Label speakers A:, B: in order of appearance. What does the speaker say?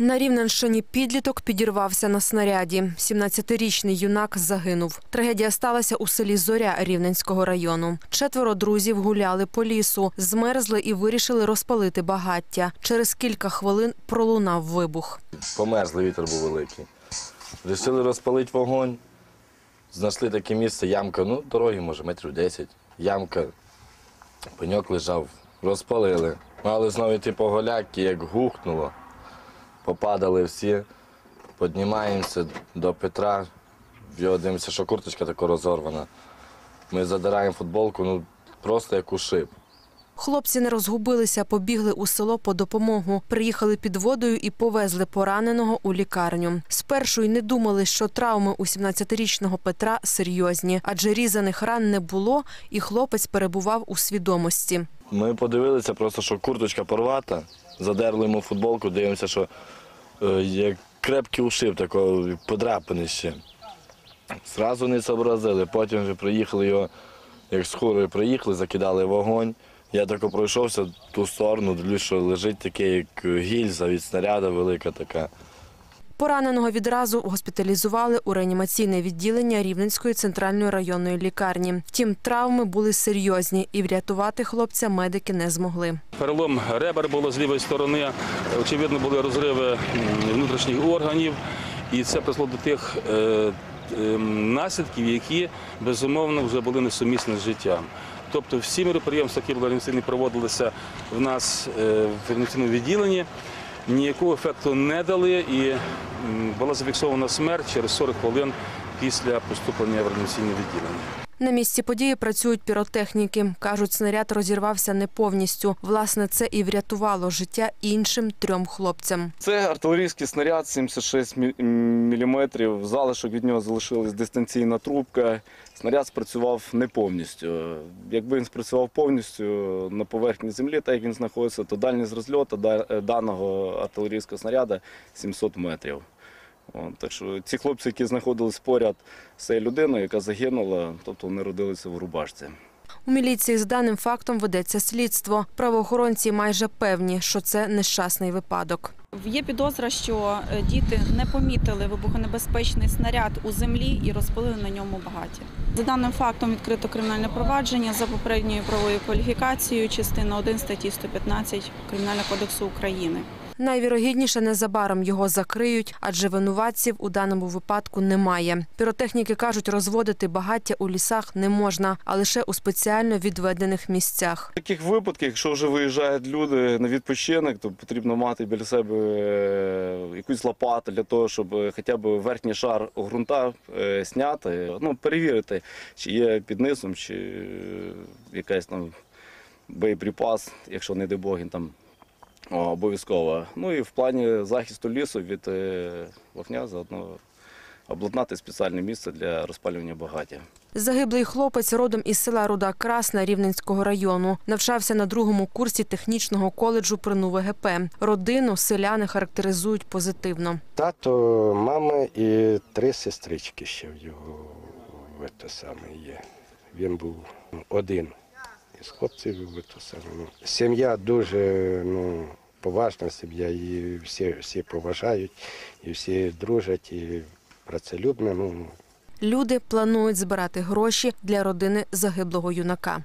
A: На Рівненщині підліток підірвався на снаряді. 17-річний юнак загинув. Трагедія сталася у селі Зоря Рівненського району. Четверо друзів гуляли по лісу, змерзли і вирішили розпалити багаття. Через кілька хвилин пролунав вибух.
B: Померзли, вітер був великий. Рішили розпалити вогонь. Знайшли таке місце, ямка, ну, дороги, може, метрів 10. Ямка, пеньок лежав, розпалили. Мали знову йти по голяки, як гухнуло. Попадали всі, піднімаємося до Петра, в його дивимося, що курточка така розорвана. Ми задираємо футболку, ну просто як ушиб.
A: Хлопці не розгубилися, побігли у село по допомогу. Приїхали під водою і повезли пораненого у лікарню. Спершу й не думали, що травми у 17-річного Петра серйозні, адже різаних ран не було, і хлопець перебував у свідомості.
B: Ми подивилися, просто що курточка порвата, задерли йому футболку, дивимося, що е, як крепкий ушиб, такого подрапаний ще. Зразу не зобразили, потім вже приїхали його, як з хурою приїхали, закидали вогонь. Я тако пройшовся в ту сторону, дивлюсь, що лежить таке, як гільза від снаряду велика така.
A: Пораненого відразу госпіталізували у реанімаційне відділення Рівненської центральної районної лікарні. Втім, травми були серйозні і врятувати хлопця медики не змогли.
C: Перелом ребер було з лівої сторони. Очевидно, були розриви внутрішніх органів, і це призвело до тих е, е, наслідків, які безумовно вже були несумісні з життям. Тобто всі міроприємства, які були проводилися в нас е, в реанімаційному відділенні, ніякого ефекту не дали, і була зафіксована смерть через 40 хвилин після поступлення в реанімаційне відділення.
A: На місці події працюють піротехніки. Кажуть, снаряд розірвався не повністю. Власне, це і врятувало життя іншим трьом хлопцям.
D: Це артилерійський снаряд 76 мм. Залишок від нього залишилась дистанційна трубка. Снаряд спрацював не повністю. Якби він спрацював повністю на поверхні землі, так як він знаходиться, то дальність розльоту даного артилерійського снаряда 700 метрів. От, так що ці хлопці, які знаходились поряд з цією людиною, яка загинула, тобто вони родилися в рубашці.
A: У міліції з даним фактом ведеться слідство. Правоохоронці майже певні, що це нещасний випадок.
E: Є підозра, що е, діти не помітили вибухонебезпечний снаряд у землі і розпалили на ньому багаття. За даним фактом відкрито кримінальне провадження за попередньою правовою кваліфікацією, частина 1 статті 115 Кримінального кодексу України.
A: Найвірогідніше незабаром його закриють, адже винуватців у даному випадку немає. Піротехніки кажуть, розводити багаття у лісах не можна, а лише у спеціально відведених місцях.
D: В таких випадках, якщо вже виїжджають люди на відпочинок, то потрібно мати біля себе е, якусь лопату для того, щоб хоча б верхній шар ґрунта е, зняти, ну, перевірити, чи є під низом, чи е, якась там боєприпас, якщо не дай Бог, він там обов'язково. Ну і в плані захисту лісу від е, вогня заодно обладнати спеціальне місце для розпалювання багаття.
A: Загиблий хлопець родом із села Руда Красна Рівненського району. Навчався на другому курсі технічного коледжу при НУВГП. Родину селяни характеризують позитивно.
F: Тато, мама і три сестрички ще в його в те саме є. Він був один із хлопців. В те саме. Ну, Сім'я дуже ну, поважна сім'я, і всі, всі поважають, і всі дружать, і працелюбно. Ну,
A: Люди планують збирати гроші для родини загиблого юнака.